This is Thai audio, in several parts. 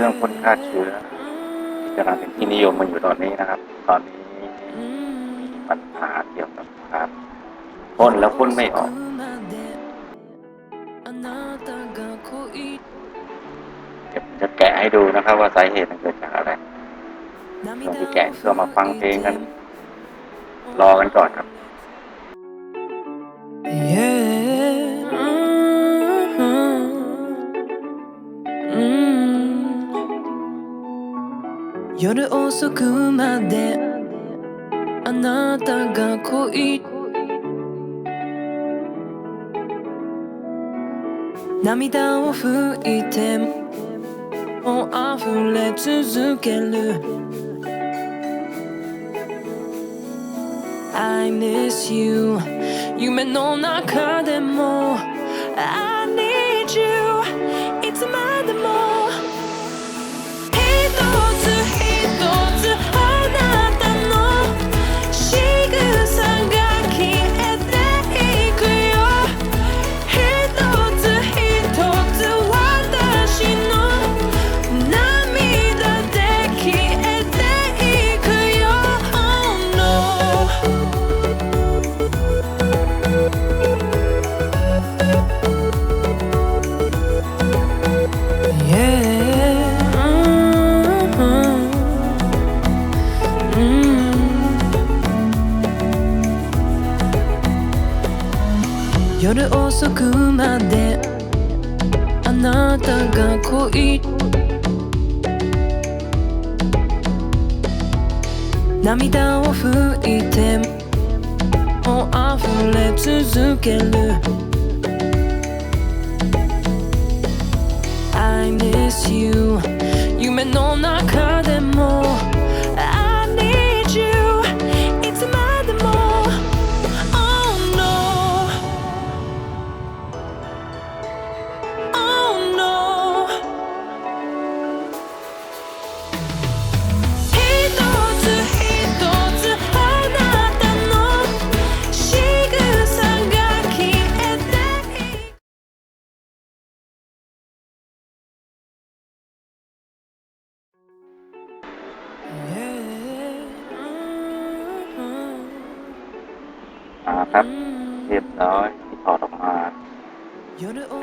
รื่องพ่นฆ่าเชื้อที่กำลังเป็นที่นิยมมันอยู่ตอนนี้นะครับ ตอนนี้มีปัญหาเกี่ยวกับการพ่นแล้วพ่นไม่ออกเดี๋ยวจะแกะให้ดูนะครับ ว่าสาเหตุมันเกิดจากอะไรช่วงที่แกะก็มาฟังเพลงกัน รอกันก่อนครับ Yeah. 夜遅くまであなたが恋涙を拭いてもう溢れ続ける。I miss you 夢の中でも I need you いつまでも夜遅くまで。あなたが恋涙を拭いてもう溢れ続ける。I miss you 夢の中でも。 ครับ เรียบร้อยที่ถอดออกมา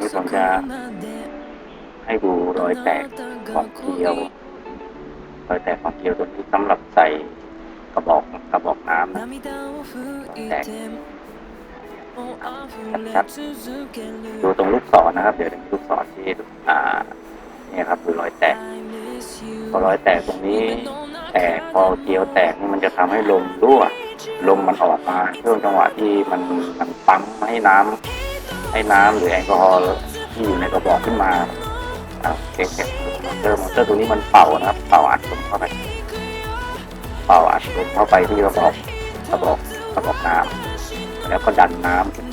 นี่ผมจะให้ดูรอยแตกของเกลียวรอยแตกของเกลียวตัวนี้สำหรับใส่กระบอกกระบอกน้ำนะแตกชัดดูตรงลูกศรนะครับ เดี๋ยวดูลูกศรที่อ่าเนี่ยครับคือรอยแตกพอรอยแตกตรงนี้ แตกพอเกลียวแตกนี่มันจะทำให้ลมรั่ว ลมมันออกมาช่วงจังหวะที่มันมันปั๊มให้น้ำให้น้ำหรือแอลกอฮอล์ที่อยู่ในกระบอกขึ้นมาเก็บเก็บมอเตอร์มอเตอร์ตัวนี้มันเป่านะครับ เป่าอัดลมเข้าไป เป่าอัดลมเข้าไปที่กระบอกกระบอกกระบอกน้ำแล้วก็ดันน้ำขึ้น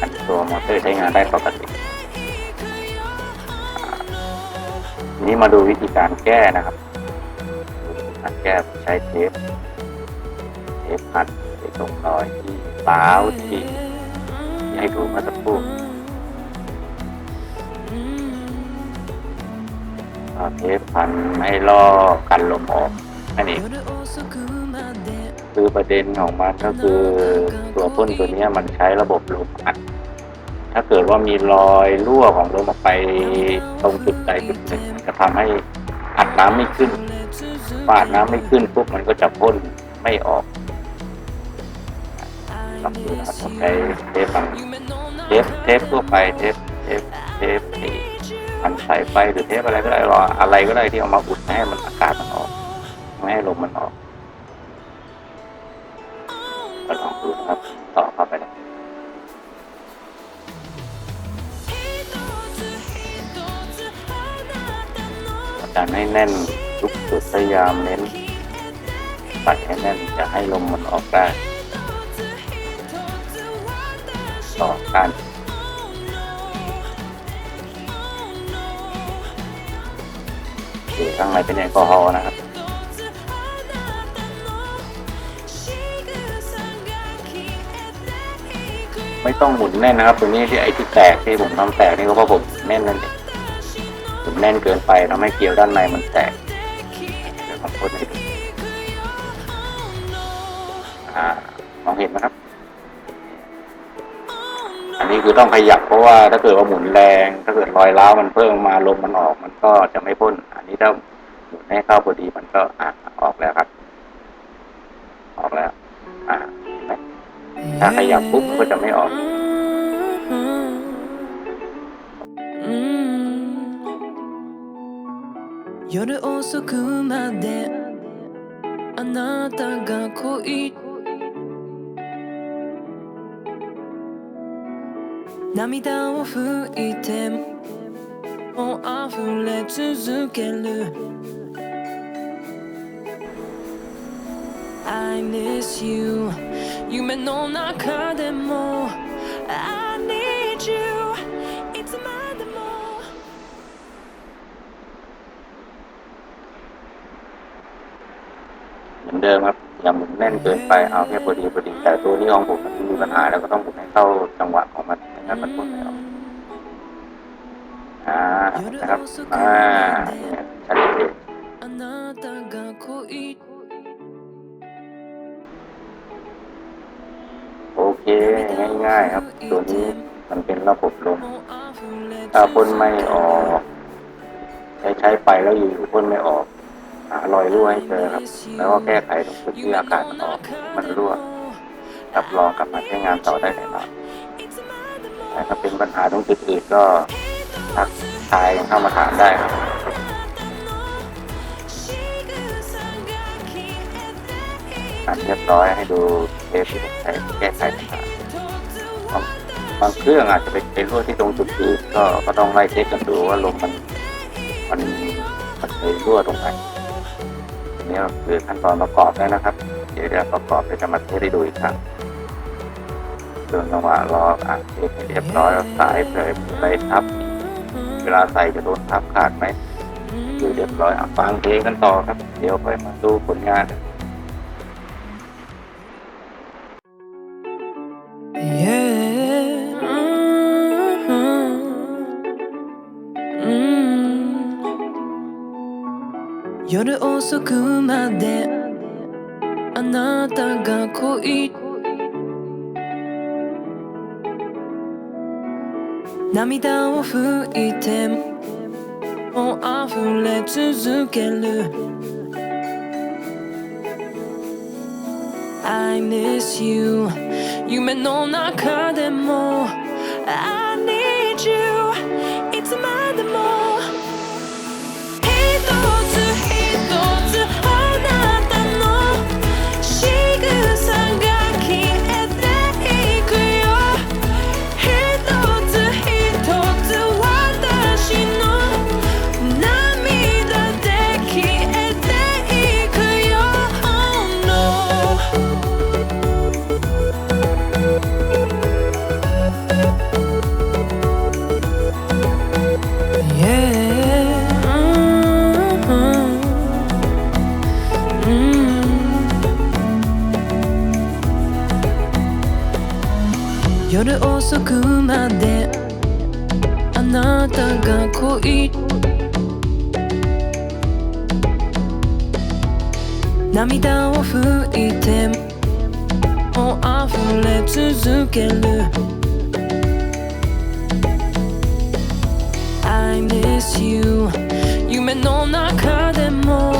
อันตัวมอเตอร์ใช้งานได้ปกติทีนี้มาดูวิธีการแก้นะครับการแก้ใช้เทป เทปพันไปตรงรอยที่เล้าวที่ให้ดูเมื่อสักครู่เอาเทปพันให้ล่อกันลมออกนั่นเองคือประเด็นของมันก็คือตัวพ่นตัวนี้มันใช้ระบบลมอัด ถ้าเกิดว่ามีรอยรั่วของลมออกไปตรงจุดใดจุดหนึ่งจะทำให้อัดน้ำไม่ขึ้นปาดน้ำไม่ขึ้นปุ๊บมันก็จะพ่นไม่ออก ลองดูนะครับผมใช้เทปบางเทปเทปทั่วไปเทปเทปเทปอ้พันสายไฟหรือเทปอะไรก็ได้รออะไรก็ได้ที่เอามาอุดไม่ให้มันอากาศมันออกไม่ให้ลมมันออกก็ลองดูนะครับต่อเข้าไปเลยดันให้แน่นทุกจุดพยายามเน้นใส่ให้แน่นอย่าให้ลมมันออกได้ ต่อกันหรือข้างในเป็นแอลกอฮอล์นะครับไม่ต้องหมุนแน่นนะครับตัวนี้ที่ไอ้ที่แตกที่ผมทำแตกนี่ก็เพราะผมแน่นนั่นเองตัวแน่นเกินไปทำให้เกลียวด้านในมันแตกเดี๋ยวผมพ่นให้ดูอ่ามองเห็นไหมครับนนี้คือต้องขยับเพราะว่าถ้าเกิดว่าหมุนแรง ถ้าเกิดรอยร้าวมันเพิ่มมาลมมันออก มันก็จะไม่พ่น อันนี้ถ้าหมุนให้เข้าพอดีมันก็อ่ะออกแล้วครับ ออกแล้ว อ่าเห็นไหมถ้าขยับปุ๊บมันก็จะไม่ออก 夜遅くまであなたが恋 涙を拭いてもう溢れ続ける I miss you 夢の中でも I need you いつまでも เหมือนเดิมครับอย่าหมุนแน่นเกินไปเอาแค่พอดีพอดี แต่ตัวนี้ของผมมันมีปัญหาแล้วก็ต้องหมุนให้เข้าจังหวะของมัน แล้วมันพูดไม่ออกอ่านะครับอ่าชัดเจนโอเคง่ายๆครับ ตัวนี้มันเป็นระบบลมถ้าพ่นไม่ออก ใช้ใช้ไปแล้วอยู่ๆพ่นไม่ออกหารอยรั่วให้เจอครับ แล้วก็แก้ไขตรงจุดที่อากาศมันออกมันรั่วรับรองกลับมาใช้งานต่อได้แน่นอน แต่ถ้าเป็นปัญหาตรงจุดอื่นก็ทักทายเข้ามาถามได้ครับอันเรียบร้อยให้ดูเทปที่ผมใช้แก้ไขปัญหาบางเครื่องอาจจะไปเป็นรั่วที่ตรงจุดอื่นก็ก็ต้องไล่เช็คกันดูว่าลมมันมันมันไปรั่วตรงไหนอันนี้ก็คือขั้นตอนประกอบแล้วนะครับ เดี๋ยวเดี๋ยวประกอบเดี๋ยวจะมาเทสให้ดูอีกครั้ง เรื่องจังหวะรออ่ะเทสให้เรียบร้อยเอาสายเผยไปทับ เวลาใส่จะโดนทับขาดไหมดูเรียบร้อยอ่ะฟังเพลงกันต่อครับ เดี๋ยวไปมาดูผลงาน Yeah. Mm. 夜遅くまであなたが恋 涙を拭いてもう溢れ続ける。I miss you 夢の中でも。I need you いつまでも。夜遅くまであなたが恋涙を拭いてもう溢れ続ける。I miss you 夢の中でも